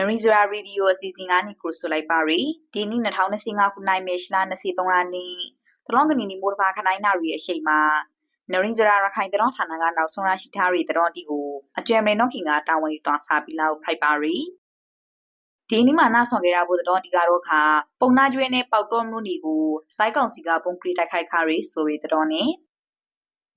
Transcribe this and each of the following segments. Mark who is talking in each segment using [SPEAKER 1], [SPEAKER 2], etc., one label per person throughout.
[SPEAKER 1] နရီဇရာရေဒီယိုအစီအစဉ်ကနေကိုဆိုလိုက်ပါရီဒီနေ့2025ခုနှစ်မေရှလာ23ရက်နေ့တလောကနီနီမိုးတပါခနိုင်နာရီအရှိန်မှာနရင်ဇရာရခိုင်တရောဌာနကနောက်ဆုံးရရှိထားရီတရောတီကိုအကျယ်မေနော့ခင်ကတာဝန်ယူသွားစားပြီးလောက်ဖိုက်ပါရီဒီနေ့မှနာဆောင်ကြရဖို့တရောတီကတော့ခါပုံနာကျွဲနဲ့ပေါက်တော်မှုနီကိုစိုက်ကောင်စီကပုံကရီတိုက်ခိုက်ခါရီဆိုရီတရောနဲ့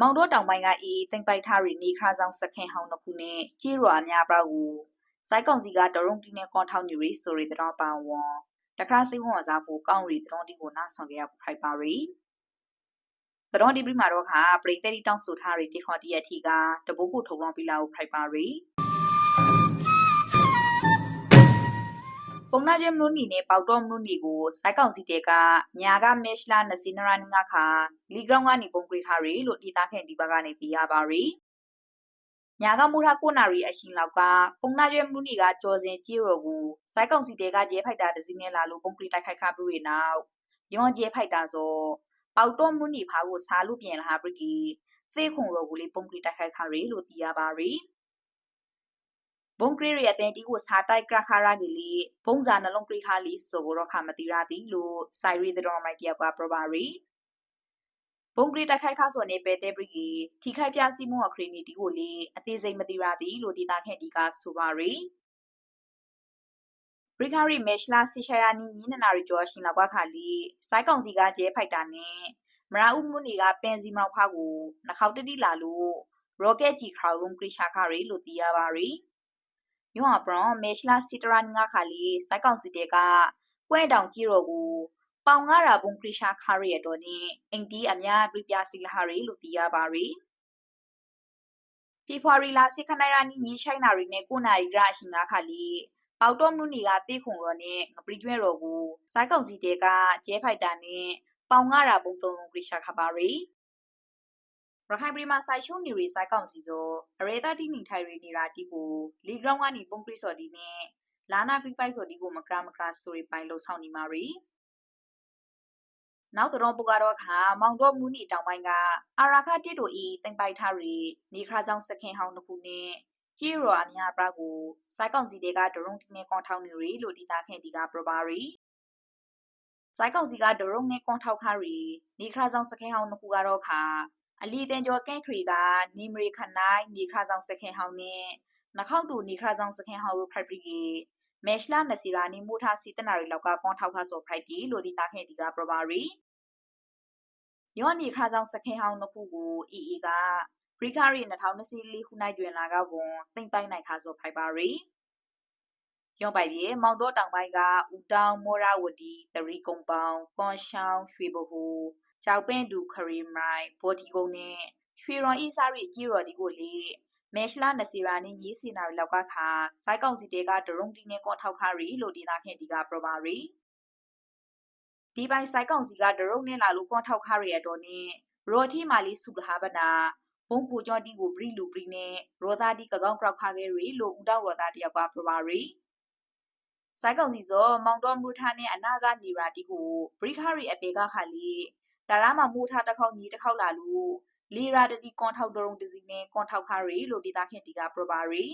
[SPEAKER 1] မောင်တော့တောင်ပိုင်းကအေးတင်ပိုက်ထားရီနေခါဆောင်စခင်ဟောင်းတစ်ခုနဲ့ကြေးရွာအများပြောက်ကို စိုက်ကောင်စီကဒရုံတီနဲ့ကွန်ထောက်နေရီဆိုရီတရောပါဝွန်တခါစိဝန်စားဖို့ကောင်းရီတရောတီကိုနာဆောင်ကြရဖို့ဖိုက်ပါရီသတော်ဒီပရိမာတော့ခါပရိသတ်တီတောင်းဆိုထားရီတိခေါ်တီရထီကတဘိုးကိုထုံလောင်းပြလာကိုဖိုက်ပါရီပုံနာကျမလို့နေနဲ့ပေါတော့မလို့နေကိုစိုက်ကောင်စီတဲကညာကမက်ရှလာနစီနရန်ငါခါလီဂရောင်းကနေပုံကရိထားရီလို့ဒီသားခင်ဒီဘက်ကနေပြရပါရီ ညာကမူထကိုနာရီအရှင်လောက်ကပုံနာကျွဲမလူနီကကြော်စင်ကြီးရောကိုစိုက်ကောင်စီတဲကကျဲဖိုက်တာတစည်းနဲ့လာလို့ပုံကရိတိုက်ခိုက်ခါပြီးနောက်ယောကျဲဖိုက်တာဆိုပေါတော့မလူနီဖာကိုစားလို့ပြင်လာပရီသေခုံရောကိုလေးပုံကရိတိုက်ခိုက်ခါရီလို့သိရပါရီဘုံကရီရတဲ့တီကိုစားတိုက်ကရခါရာကြီးလီဘုံစာနှလုံးကရိခါလီဆိုတော့ခါမတိရသည်လို့ဆိုင်ရီတော်မိုက်တယောက်ကပရပါရီ ဘုံဂရီတိုက်ခိုက်ခါဆိုနေပဲတဲ့ပရီထိခိုက်ပြစီမှုအခရီနီတီကိုလေအသေးစိတ်မသိရသည်လို့ဒေတာခန့်ဒီကဆိုပါရီပရီခါရီမက်ရှလာဆီရှာယာနီနီနနာရီကျော်ရှင်လောက်ခါလီစိုက်ကောင်စီကကျဲဖိုက်တာနဲ့မရာဦးမှုနေကပန်စီမောက်ဖားကိုနှခေါက်တတိလာလို့ရော့ကက်ကြီးခရောင်လုံးကရိရှာခါရီလို့သိရပါရီယွန်အပရွန်မက်ရှလာစီတရာငါခါလီစိုက်ကောင်စီတဲကပွဲတောင်ကြီးရောကို ပေါင်ငါရာဘုံခရရှာခါရီရတော့နေအင်တီအများပြပြစီလာရီလို့သိရပါရီဖေဖော်ဝါရီလစိခနိုင်ရာနီညီရှိုင်းနာရီနဲ့ကိုနာရီရအရှင်ငါခါလီပေါတော့မှုနီကတေးခုံရောနဲ့ငပရီကျွဲရောကိုစိုက်ကောင်စီတဲကကျဲဖိုက်တာနဲ့ပေါင်ငါရာဘုံသုံးလုံးခရရှာခါပါရီရခိုင်ပြည်မှာစိုက်ရှုံးနေရီစိုက်ကောင်စီဆိုအရေတာတီနေထိုင်ရီနေတာတီကိုလီဂရောင်းကနေပုံခရစော်ဒီနဲ့လာနာဖရီဖိုက်စော်ဒီကိုမကရမကရဆိုရီပိုင်လို့ဆောင်နေမှာရီ နောက်တော့ပုကတော့ခါမောင်တော့မူနီတောင်ပိုင်းကအာရာခတစ်တို့ဤတင်ပိုက်ထားရီနေခါကြောင့်စခင်ဟောင်းတစ်ခုနဲ့ကြီးရောအများပရာကိုစိုက်ကောင်စီတွေကဒရုံနဲ့ကွန်ထောက်နေရီလို့ဒီသားခင်ဒီကပရပါရီစိုက်ကောင်စီကဒရုံနဲ့ကွန်ထောက်ခါရီနေခါကြောင့်စခင်ဟောင်းတစ်ခုကတော့ခါအလီတန်ကျော်ကန့်ခရီကနေမရီခနိုင်နေခါကြောင့်စခင်ဟောင်းနဲ့နှခောက်တူနေခါကြောင့်စခင်ဟောင်းတို့ဖတ်ပြီး မဲရှလာနစီရာနီမူထာစီတနာရီလောက်ကကွန်ထောက်ခါဆိုဖရိုက်တီလို့ဒီတာခဲဒီကပရပါရီယောနီခါကြောင့်စခင်ဟောင်းနှစ်ခုကိုအီအီကပရိခရီ2024ခုနိုင်တွင်လာကဝန်သိမ့်ပိုင်နိုင်ခါဆိုဖိုက်ပါရီယောပိုင်ပြေမောင်တော့တောင်ပိုင်းကဦးတောင်မောရဝတီတရီကုံပေါင်ကွန်ရှောင်းရွှေဘဟူကြောက်ပင့်တူခရီမိုင်ဘော်ဒီကုန်းနဲ့ရွှေရွန်ဤစားရီကြီးရော်ဒီကိုလေ မဲရှလာနစီရာနီညီစီနာရီလောက်ကခါစိုက်ကောင်စီတဲကဒရုံတီနဲ့ကွန်ထောက်ခါရီလို့ဒေတာခင်ဒီကပရပါရီဒီပိုင်းစိုက်ကောင်စီကဒရုံနဲ့လာလို့ကွန်ထောက်ခါရီအတော်နဲ့ရော်ထီမာလီစုလဟာဘနာဘုံပူကျော်တီကိုဘရီလူဘရီနဲ့ရောသားတီကကောင်းကောက်ခါခဲ့ရီလို့ဦးတော်ရောသားတယောက်ကပရပါရီစိုက်ကောင်စီစောမောင်တော်မူထားနဲ့အနာကနေရာတီကိုဘရီခါရီအပေကခါလီဒါရမမူထားတစ်ခေါက်ညီတစ်ခေါက်လာလို့ လီရာတတီကွန်ထောက်ဒရုံတစီနဲ့ကွန်ထောက်ခါရီလို့ဒေတာခင်တီကပရပါရီ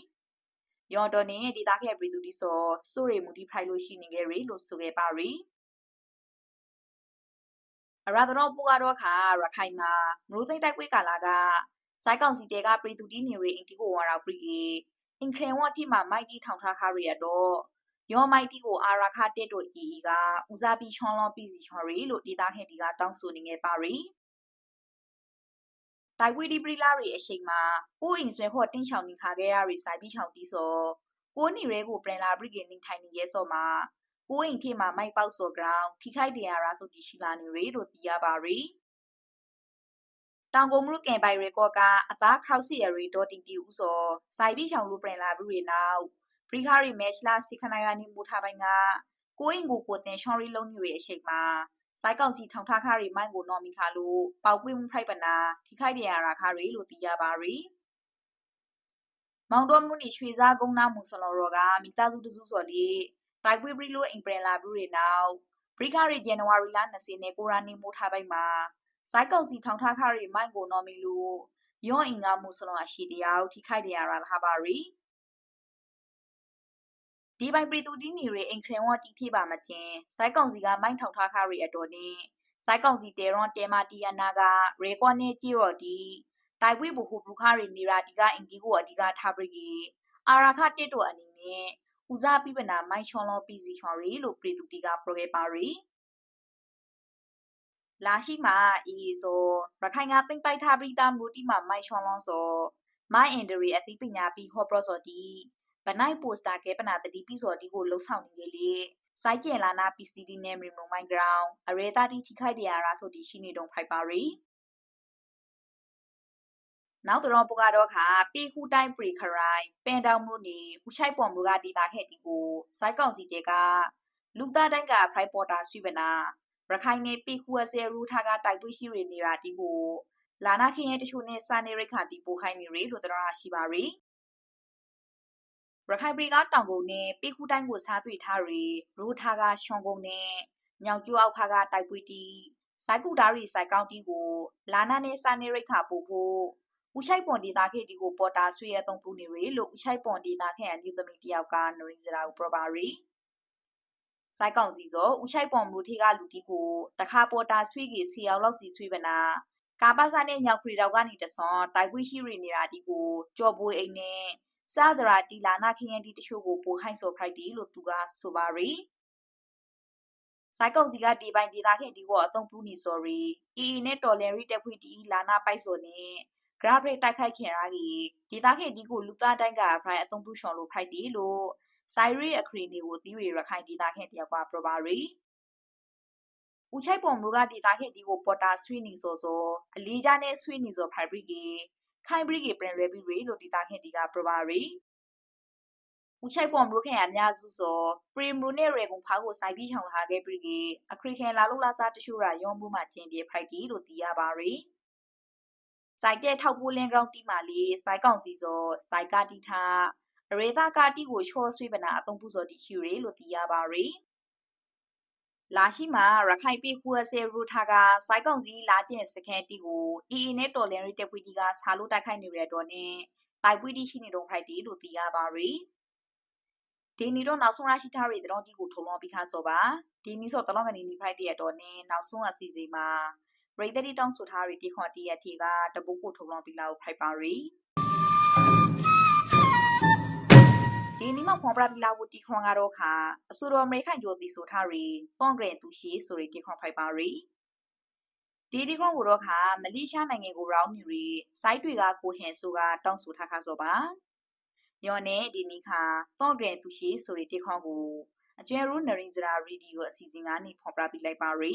[SPEAKER 1] ယော်တော်နဲ့ဒေတာခဲ့ပရီသူတီစောဆိုရီမူတီဖိုင်လို့ရှိနေခဲ့ရီလို့ဆိုခဲ့ပါရီအရာတော်ပူကတော့ခါရခိုင်မှာမလို့သိတိုက်ကွေးကာလာကစိုက်ကောင်စီတဲကပရီတူတီနေရီအင်တီကိုဝါရာပရီအင်ခရင်ဝတ်တီမှာမိုက်တီထောင်ထားခါရီရတော့ယောမိုက်တီကိုအာရာခတက်တို့အီကဦးစားပြီးချွန်လွန်ပြီးစီချော်ရီလို့ဒေတာခင်ဒီကတောင်းဆိုနေငယ်ပါရီ တိုက်ဝီဒီပရီလာရီအရှိန်မှာကိုအင်ဆွဲဖို့တင်းချောင်နေခါခဲ့ရရီစိုက်ပြီးချောင်တီးစောကိုနီရဲကိုပြန်လာပရီကင်းနေထိုင်နေရဲစောမှာကိုအိမ်ခေမှာမိုက်ပေါက်စော် ground ထိခိုက်တင်ရရာဆိုတရှိလာနေရီလို့သိရပါရီတောင်ကုန်မှုကင်ပိုင်ရီကောကအသားခရောက်စီရရီဒေါ်တင်တီဦးစောစိုက်ပြီးချောင်လူပြန်လာပြီရီနောက်ဖရီခါရီမက်ချလာစီခနိုင်ယာနီမူထားပိုင်းကကိုအိမ်ကိုကိုတင်ရှော်ရီလုံးနေရီအရှိန်မှာ စိုက်ကောက်ကြီးထောင်ထားခါရီမိုင်းကိုနော်မီခါလို့ပေါက်ကွေးမှုဖိုက်ပနာထိခိုက်တင်ရရာခါရီလို့သိရပါရီမောင်တော်မှုနီရွှေစားကုန်းနာမှုဆလော်ရောကမိသားစုတစုစော်လေးတိုက်ပွဲပြီးလို့အိမ်ပြန်လာပြီးရနောက်ဘရိခရီဇန်နဝါရီလ20နဲ့ကိုရာနီမိုးထားပိုက်မှာစိုက်ကောက်စီထောင်ထားခရီမိုင်ကိုနော်မီလူယောအင်ကမှုဆလွန်အရှိတရားထိခိုက်တရားရလာပါရီ ဒီဒီပိုင်ပြည်သူတီးနေရအိမ်ခရင်ဝတီထိပါမချင်းစိုက်ကောင်စီကမိုင်းထောင်ထားခရီအတော်နဲ့စိုက်ကောင်စီတေရွန်တေမာတီယနာကရေကွန်နေကြည့်တော့ဒီတိုင်ပွေဘူဟုဘူခရီနေရာဒီကအင်ဒီကိုအဓိကထားပြီးကြီးအာရာခတစ်တို့အနေနဲ့ဦးစားပြပနာမိုင်းချွန်လောပီစီချွန်ရီလို့ပြည်သူတီကပရိုဂရမ်ပါရီလာရှိမှာအေးဆိုရခိုင်ကသိမ့်ပိုက်ထားပြီးသားမူတီမှာမိုင်းချွန်လောဆိုမိုင်းအင်ဒရီအသိပညာပြီးဟောပရောဆိုဒီ ဗနိုင်ပိုစတာကဲပနာတတိပြီးဆိုဒီကိုလှုပ်ဆောင်နေလေစိုက်ကျင်လာနာ PCD နဲ့မြေမုံမိုင်း ground အရေတာတီထိခိုက်တရားရာဆိုဒီရှိနေတော့ဖိုက်ပါရီနောက်တော့ပူကတော့ခါပေခုတိုင်းပရီခရိုင်ပန်တောင်မှုနေဦးချိုက်ပေါ်မူကဒေတာခဲ့တီကိုစိုက်ကောင်စီတဲကလူသားတိုင်းကဖရိုက်ပေါ်တာဆွေးပနာရခိုင်နေပေခုအစဲရူထားကတိုက်ပွေးရှိရနေတာတီကိုလာနာခင်ရဲ့တချို့နဲ့စာနေရိခါတီပိုခိုင်းနေရလို့တော်ရှိပါရီ ရခိုင်ပြည်ကတောင်ကုန်နဲ့ပေခုတိုင်းကိုစားတွေ့ထားရီရူထားကရှွန်ကုန်နဲ့ညောင်ကျူအောက်ဖာကတိုက်ပွေးတီစိုက်ကူဒါရီစိုက်ကောင်းတီကိုလာနာနဲ့စာနေရိခါပို့ဖို့ဦးချိုက်ပွန်ဒေတာခေဒီကိုပေါ်တာဆွေရသုံးပူနေရလို့ဦးချိုက်ပွန်ဒေတာခေအမျိုးသမီးတယောက်ကနရီစရာကိုပရပါရီစိုက်ကောင်စီစောဦးချိုက်ပွန်မူထေကလူတီကိုတခါပေါ်တာဆွေကြီးစီအောင်လောက်စီဆွေပနာကာပါစာနဲ့ညောက်ခရီတောက်ကနေတဆွန်တိုက်ပွေးရှိရနေတာဒီကိုကြော်ပွေအိမ်နဲ့ စားစရာတီလာနာခင်းရတီတချို့ကိုပိုခိုင်းစော်ဖိုက်တီလို့သူကဆိုပါရီစိုက်ကောင်စီကဒီပိုင်းဒေတာခေဒီကိုအသုံးပြုနေ sorry အီအီနဲ့တော်လန်ရီတက်ခွေတီလာနာပိုက်စော်နဲ့ grab rate တိုက်ခိုက်ခင်ရာကြီးဒေတာခေဒီကိုလူသားတိုင်းကဖိုင်အသုံးပြုရှော်လို့ဖိုက်တီလို့ဆိုင်ရီအခရီနေကိုတီးရီရခိုင်ဒေတာခေတယောက်ကပရပါရီဦးချိုက်ပေါ်မူကဒေတာခေဒီကိုပေါ်တာဆွေးနေစောစောအလီကြနဲ့ဆွေးနေစောဖိုင်ဘရီကေ ခိုင်ဘရီကေပြန်လွယ်ပြီးရီလို့ဒေတာခေဒီကပရပါရီဦးချိုက်ပေါ်မူခင်အများစုစောပရီမူနဲ့ရေကုံဖားကိုစိုက်ပြီးချောင်လာခဲ့ပြီးကေအခရီခင်လာလို့လာစားတရှူရာရုံးမှုမှကျင်းပြေဖိုက်တီလို့သိရပါရီစိုက်ကဲထောက်ပိုးလင်းကောင်တီမာလီစိုက်ကောင်စီစောစိုက်ကတီထားအရေသာကာတီကိုချောဆွေးပနာအသုံးပြုစောတီချူရီလို့သိရပါရီ လာရှိမှာရခိုင်ပြည်ခုအစေရူထာကစိုက်ကောင်စီလာကျင်စခန်းတီကိုအီအီနဲ့တော်လန်ရီတက်ပွီတီကဆာလို့တိုက်ခိုက်နေရတော့နဲ့တိုက်ပွီတီရှိနေတော့ဖိုက်တီလို့သိရပါရီဒီနီတော့နောက်ဆုံးရရှိထားရတဲ့တော့ဒီကိုထုံလောပြီးခါစောပါဒီနီဆိုတလောကနေနီဖိုက်တီရတော့နဲ့နောက်ဆုံးအစီအစဉ်မှာပရိသတ်တောင်းဆိုထားရတဲ့ခွန်တီရတီကတပုတ်ကိုထုံလောပြီးလာကိုဖိုက်ပါရီ ဒီနီမှာဖွန်ပရာပီလာဝတီခွန်ကတော့ခါအဆိုတော်အမေရိကန်ဂျိုတီဆိုထားရီကွန်ဂရက်သူရှိဆိုရီတီခွန်ဖိုက်ပါရီဒီဒီခွန်ကိုတော့ခါမလေးရှားနိုင်ငံကိုရောင်းမြူရီစိုက်တွေကကိုဟန်ဆိုကတောင်းဆိုထားခါဆိုပါညော်နဲ့ဒီနီခါကွန်ဂရက်သူရှိဆိုရီတီခွန်ကိုအကျွဲရူနရီဇရာရီဒီကိုအစီအစဉ်ကနေဖွန်ပရာပီလိုက်ပါရီ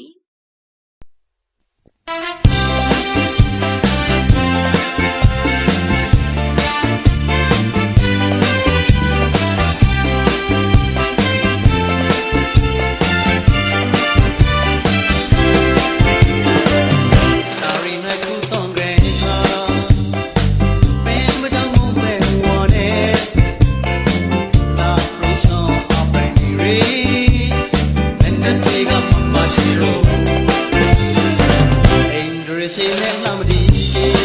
[SPEAKER 2] ရှင်နဲ့နှမတီ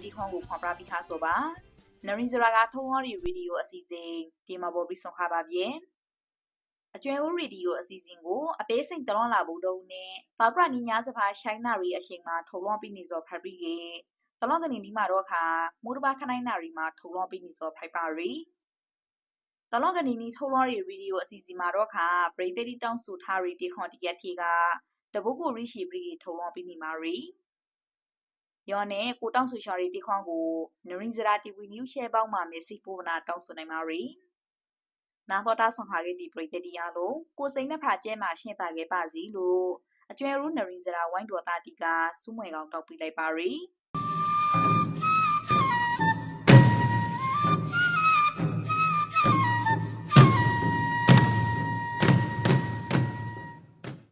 [SPEAKER 1] ဆိုတောင်းဆိုထားတဲ့တီထွန်းကိုခွန်ပြပြီးခါဆိုပါနရင်ဂျရာကထုံးဟောရီရေဒီယိုအစီအစဉ်ဒီမှာပေါ်ပြီးဆုံးခါပါဗျေအကျွဲဦးရေဒီယိုအစီအစဉ်ကိုအပေးစိန်တလွန်လာဘူးတော့နဲ့ဘာပရနီညာစဖာရှိုင်းနာရီအချိန်မှာထုံလွန်ပြီးနေစောဖရပြီးကေတလွန်ကနေဒီမှာတော့ခါမိုးတဘာခနိုင်နာရီမှာထုံလွန်ပြီးနေစောဖိုက်ပါရီတလွန်ကနေနီထုံလွန်ရီရေဒီယိုအစီအစဉ်မှာတော့ခါပရိသတ်တီတောင်းဆိုထားရီတီခွန်တရက်ထီကတပုတ်ကိုရိရှိပြီးထုံလွန်ပြီးနေမှာရီ ယောနဲ့ကိုတောင်းဆိုရှာရီတီခွန်ကိုနရင်ဇရာတီဗီနျူးရှဲပေါင်းမှာမေစီပိုဗနာတောင်းဆိုနိုင်ပါရီနာတော်တာဆောင်ခါခဲ့ဒီပရိသတ်တရားလို့ကိုစိန်နဲ့ဖာကျဲမှာရှင်းတာခဲ့ပါစီလို့အကျွဲရူးနရင်ဇရာဝိုင်းတော်တာတီကစူးမွေကောင်တောက်ပြလိုက်ပါရီ